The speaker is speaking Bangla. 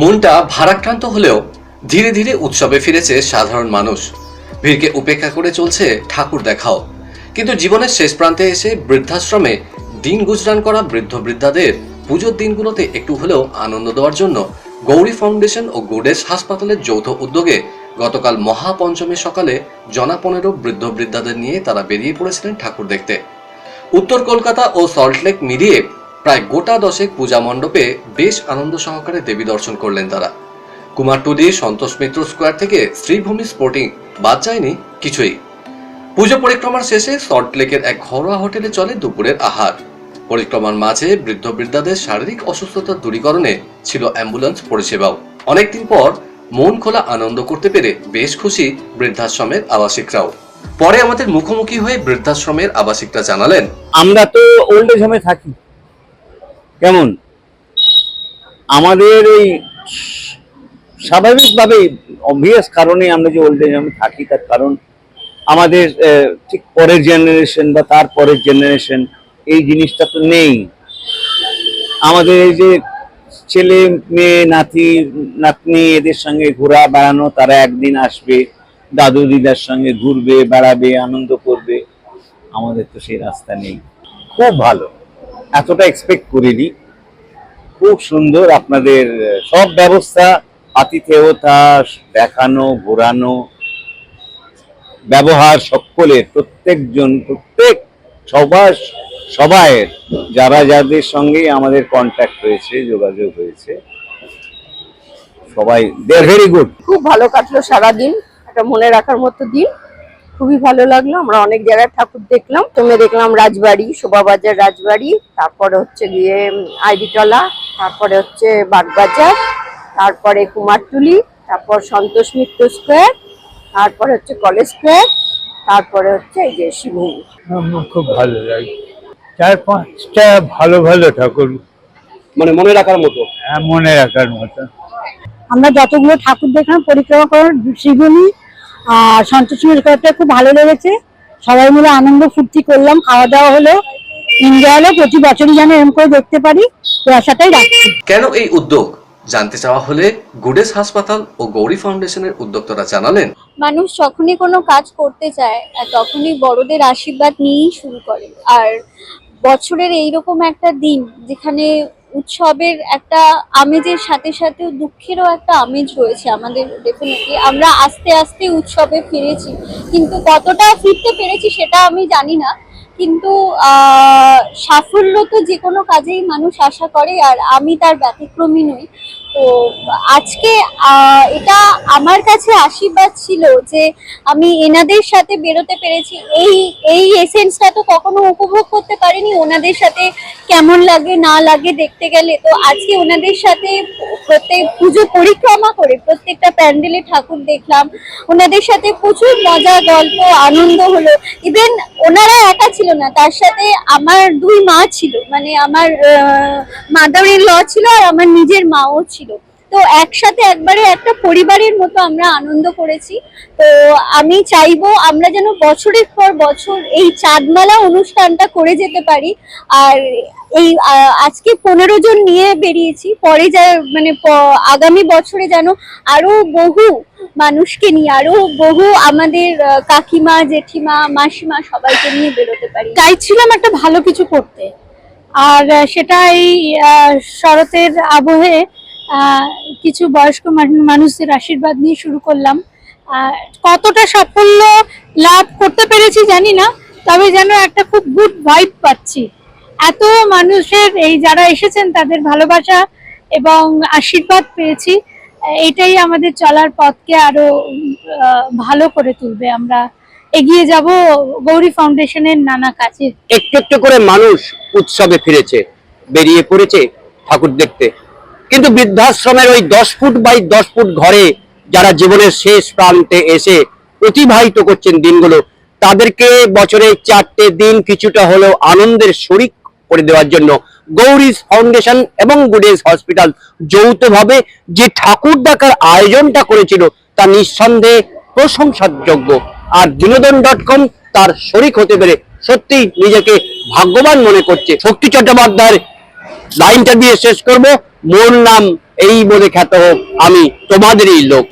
মনটা ভারাক্রান্ত হলেও ধীরে ধীরে উৎসবে ফিরেছে সাধারণ মানুষ। ভিড়কে উপেক্ষা করে চলছে ঠাকুর দেখাও। কিন্তু জীবনের শেষ প্রান্তে এসে বৃদ্ধাশ্রমে দিন গুজরান করা বৃদ্ধ বৃদ্ধাদের পুজোর দিনগুলোতে একটু হলেও আনন্দ দেওয়ার জন্য গৌরী ফাউন্ডেশন ও গোডেস হাসপাতালের যৌথ উদ্যোগে গতকাল মহাপঞ্চমী সকালে জনা পনেরো বৃদ্ধ বৃদ্ধাদের নিয়ে তারা বেরিয়ে পড়েছিলেন ঠাকুর দেখতে। উত্তর কলকাতা ও সল্টলেক মিলিয়ে প্রায় গোটা দশেক পূজা মণ্ডপে বেশ আনন্দ সহকারে দেবী দর্শন করলেন তারা। কুমারটুলি সন্তোষ মিত্র স্কোয়ার থেকে শ্রীভূমি স্পোর্টিং বাদ যায়নি কিছুই। পুজো পরিক্রমার শেষে সল্টলেকের এক ঘরোয়া হোটেলে চলে দুপুরের আহার। পরিক্রমার মাঝে বৃদ্ধ বৃদ্ধাদের শারীরিক অসুস্থতা দূরীকরণে ছিল অ্যাম্বুলেন্স পরিষেবাও। অনেকদিন পর মন খোলা আনন্দ করতে পেরে বেশ খুশি বৃদ্ধাশ্রমের আবাসিকরাও। পরে আমাদের মুখোমুখি হয়ে বৃদ্ধাশ্রমের আবাসিকরা জানালেন, আমরা তো ওল্ড এজ হোমে থাকি। কেমন? আমাদের এই স্বাভাবিকভাবে অবভিয়াস কারণে আমরা যে ওল্ড এজ হোমে থাকি, তার কারণ আমাদের ঠিক পরের জেনারেশন বা তার পরের জেনারেশন এই জিনিসটা তো নেই। আমাদের এই যে ছেলে, মেয়ে, নাতি, নাতনি এদের সঙ্গে ঘোরা বেড়ানো, তারা একদিন আসবে, দাদু দিদার সঙ্গে ঘুরবে, বেড়াবে, আনন্দ করবে, আমাদের তো সেই রাস্তা নেই। খুব ভালো। এতটা এক্সপেক্ট করিনি। খুব সুন্দর আপনাদের, সব ব্যবস্থা আতিথেয়তা দেখানো, ঘোরানো, ব্যবহার সকলের, প্রত্যেকজন, প্রত্যেক সবার, সবাইয়ের, যারা যাদের সঙ্গে আমাদের কন্ট্যাক্ট হয়েছে, যোগাযোগ হয়েছে, সবাই দে ভেরি গুড খুব ভালো কাটলো সারাদিন, একটা মনে রাখার মতো দিন। খুবই ভালো লাগল। আমরা অনেক জায়গায় ঠাকুর দেখলাম। তুমি দেখলাম রাজবাড়ি শোভাবাজার রাজবাড়ি তারপরে হচ্ছে গিয়ে আইডিটলা তারপরে হচ্ছে বাগবাজার তারপরে কুমারটুলি তারপর সন্তোষ মিত্র স্কোয়ার তারপরে হচ্ছে কলেজ স্কোয়ার তারপরে হচ্ছে এই যে শিবভূমি। খুব ভালো লাগে চার পাঁচটা ভালো ভালো ঠাকুর। মানে মনে রাখার মতো? হ্যাঁ মনে রাখার মতো। আমরা যতগুলো ঠাকুর দেখলাম পরিক্রমা করার শ্রীভূমি আর সন্তোষী করাটা খুব ভালো লেগেছে। সবাই মিলে আনন্দ ফুর্তি করলাম খাওয়া দাওয়া হলো। এনজয় হলো প্রতি বছরই যেন এরকম করে দেখতে পারি এই আশাটাই রাখছি। কেন এই উদ্যোগ? জানতে চাওয়া হলে গুডেস হাসপাতাল ও গৌরী ফাউন্ডেশনের উদ্যোক্তারা জানালেন। মানুষ যখনই কোনো কাজ করতে চায় তখনই বড়দের আশীর্বাদ নিয়েই শুরু করে। আর বছরের এইরকম একটা দিন যেখানে উৎসবের একটা আমেজের সাথে সাথে দুঃখেরও একটা আমেজ রয়েছে আমাদের ডেফিনেটলি আমরা আস্তে আস্তে উৎসবে ফিরেছি। কিন্তু কতটা ফিরতে পেরেছি সেটা আমি জানি না। কিন্তু সাফল্য তো যে কোনো কাজেই মানুষ আশা করে, আর আমি তার ব্যতিক্রমী নই। তো আজকে এটা আমার কাছে আশীর্বাদ ছিল যে আমি এনাদের সাথে বেরোতে পেরেছি। এই এই এসেন্সটা তো কখনো উপভোগ করতে পারিনি। ওনাদের সাথে কেমন লাগে, না লাগে দেখতে গেলে। তো আজকে ওনাদের সাথে প্রত্যেক, পুজো পরিক্রমা করে প্রত্যেকটা প্যান্ডেলে ঠাকুর দেখলাম। ওনাদের সাথে প্রচুর মজা, গল্প, আনন্দ হলো। ইভেন ওনারা একা ছিল না, তার সাথে আমার দুই মা ছিল। মানে আমার মাদার ইন ল ছিল আর আমার নিজের মাও ছিল। তো একসাথে একবারে একটা পরিবারের মতো আমরা আনন্দ করেছি। তো আমি চাইব আমরা যেন বছরের পর বছর এই চাঁদমালা অনুষ্ঠানটা করে যেতে পারি। আর এই আজকে পনেরো জন নিয়ে বেরিয়েছি। পরে যা মানে আগামী বছরে যেন আরও বহু মানুষকে নিয়ে আরও বহু আমাদের কাকিমা, জেঠিমা, মাসিমা সবাইকে নিয়ে বেরোতে পারি। চাইছিলাম একটা ভালো কিছু করতে। আর সেটা এই শরতের আবহে কিছু বয়স্ক মান- মানুষদের আশীর্বাদ নিয়ে শুরু করলাম। কতটা সাফল্য লাভ করতে পেরেছি জানি না, তবে যেন একটা খুব গুড ভাইব পাচ্ছি। এত মানুষের এই যারা এসেছেন, তাদের ভালোবাসা এবং আশীর্বাদ পেয়েছি। এটাই আমাদের চলার পথকে আরও ভালো করে তুলবে। আমরা এগিয়ে যাব গৌরী ফাউন্ডেশনের নানা কাজে। একটু একটু করে মানুষ উৎসবে ফিরেছে, বেরিয়ে পড়েছে ঠাকুর দেখতে। কিন্তু বৃদ্ধাশ্রমের ওই দশ ফুট বাই দশ ফুট ঘরে যারা জীবনের শেষ প্রান্তে এসে অতিবাহিত করছেন দিনগুলো, তাদেরকে বছরে চারটে দিন কিছুটা হলেও আনন্দের শরিক করে দেওয়ার জন্য গৌরীজ ফাউন্ডেশন এবং গুডেজ হসপিটাল যৌথভাবে যে ঠাকুর ডাকার আয়োজনটা করেছিল তা নিঃসন্দেহে প্রশংসার যোগ্য আর বিনোদন ডট কম তার শরিক হতে পেরে সত্যি নিজেকে ভাগ্যবান মনে করছে। শক্তি চট্টোপাধ্যায়ের লাইনটা দিয়ে শেষ করব। মোর নাম এই বলে খ্যাত হোক আমি তোমাদেরই লোক।